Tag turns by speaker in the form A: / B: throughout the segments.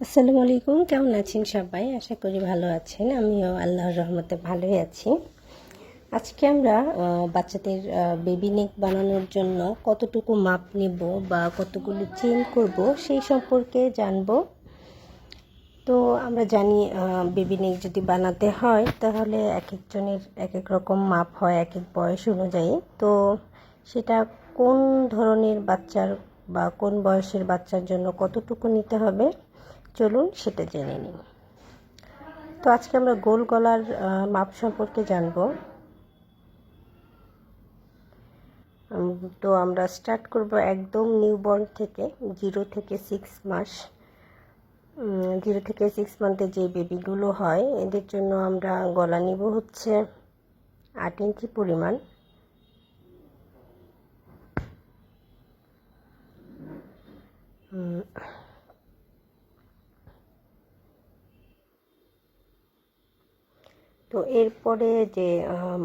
A: আসসালামু আলাইকুম, কেমন আছেন সবাই? আশা করি ভালো আছেন। আমিও আল্লাহর রহমতে ভালোই আছি। আজকে আমরা বাচ্চাদের বেবি নেক বানানোর জন্য কতটুকু মাপ নেব বা কতগুলো চেন করব সেই সম্পর্কে জানব। তো আমরা জানি বেবি নেক যদি বানাতে হয়, তাহলে এক একজনের এক এক রকম মাপ হয়, এক এক বয়স অনুযায়ী। তো সেটা কোন ধরনের বাচ্চার বা কোন বয়সের বাচ্চার জন্য কতটুকু নিতে হবে? চলুন সেটা জেনে নিই। তো আজকে আমরা গোল গলার মাপ সম্পর্কে জানব। তো আমরা স্টার্ট করব একদম নিউবর্ন থেকে জিরো থেকে সিক্স মাস। জিরো থেকে সিক্স মান্থে যে বেবিগুলো হয়, এদের জন্য আমরা গলা নিব হচ্ছে আট ইঞ্চি পরিমাণ। তো এরপরে যে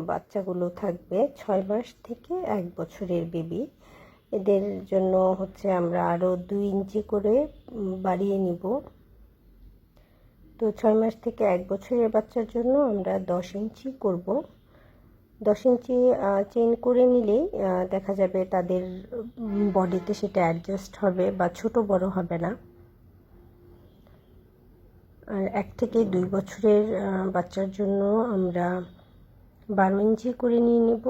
A: বাচ্চাগুলো থাকবে, ছয় মাস থেকে এক বছরের বেবি এদের জন্য হচ্ছে আমরা আরও দুই ইঞ্চি করে বাড়িয়ে নিব। তো ছয় মাস থেকে এক বছরের বাচ্চার জন্য আমরা দশ ইঞ্চি করব। দশ ইঞ্চি চেন করে নিলেই দেখা যাবে তাদের বডিতে সেটা অ্যাডজাস্ট হবে বা ছোট বড় হবে না। আর এক থেকে দুই বছরের বাচ্চার জন্য আমরা বারো ইঞ্চি করে নিয়ে নেব।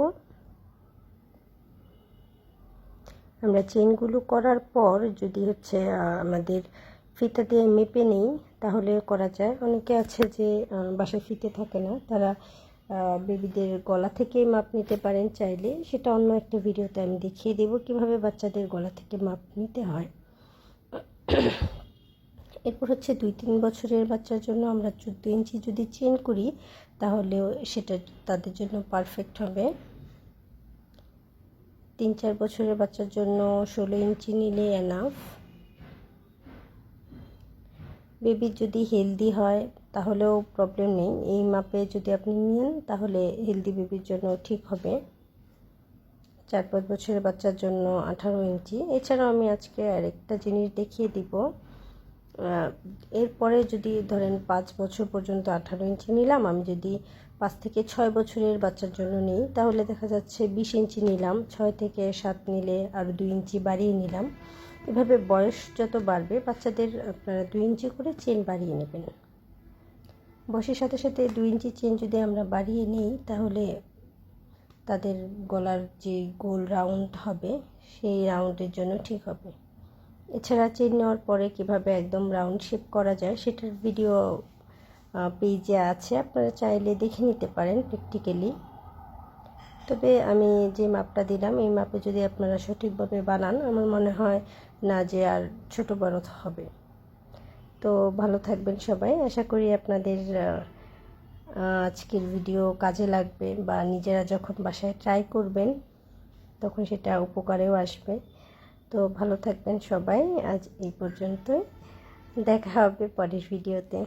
A: আমরা চেনগুলো করার পর যদি হচ্ছে আমাদের ফিতা দিয়ে মেপে নেই, তাহলে করা যায়। অনেকে আছে যে বাসায় ফিতে থাকে না, তারা বেবিদের গলা থেকে মাপ নিতে পারেন চাইলে। সেটা অন্য একটা ভিডিওতে আমি দেখিয়ে দেবো কীভাবে বাচ্চাদের গলা থেকে মাপ নিতে হয়। এরপর হচ্ছে দুই তিন বছরের বাচ্চার জন্য আমরা চোদ্দ ইঞ্চি যদি চেন করি তাহলে সেটা তাদের জন্য পারফেক্ট হবে। তিন চার বছরের বাচ্চার জন্য ষোলো ইঞ্চি নিলে এনাফ বেবি যদি হেলদি হয়, তাহলেও প্রবলেম নেই। এই মাপে যদি আপনি নেন, তাহলে হেলদি বেবির জন্য ঠিক হবে। চার পাঁচ বছরের বাচ্চার জন্য আঠারো ইঞ্চি। এছাড়াও আমি আজকে আরেকটা জিনিস দেখিয়ে দিব। এরপরে যদি ধরেন পাঁচ বছর পর্যন্ত আঠারো ইঞ্চি নিলাম, আমি যদি পাঁচ থেকে ছয় বছরের বাচ্চার জন্য নিই, তাহলে দেখা যাচ্ছে বিশ ইঞ্চি নিলাম, ছয় থেকে সাত নিলে আরও দুই ইঞ্চি বাড়িয়ে নিলাম। এভাবে বয়স যত বাড়বে, বাচ্চাদের আপনারা দুই ইঞ্চি করে চেন বাড়িয়ে নেবেন। বয়সের সাথে সাথে দুই ইঞ্চি চেন যদি আমরা বাড়িয়ে নিই, তাহলে তাদের গলার যে গোল রাউন্ড হবে, সেই রাউন্ডের জন্য ঠিক হবে। এছাড়া চেন নেওয়ার পরে কীভাবে একদম রাউন্ড শেপ করা যায় সেটার ভিডিও পেজে আছে। আপনারা চাইলে দেখে নিতে পারেন প্র্যাকটিক্যালি। তবে আমি যে মাপটা দিলাম, এই মাপে যদি আপনারা সঠিকভাবে বানান, আমার মনে হয় না যে আর ছোট বড় হবে। তো ভালো থাকবেন সবাই। আশা করি আপনাদের আজকের ভিডিও কাজে লাগবে বা নিজেরা যখন বাসায় ট্রাই করবেন, তখন সেটা উপকারেও আসবে। তো ভালো থাকবেন সবাই। আজ এই পর্যন্তই। দেখা হবে পরের ভিডিওতে।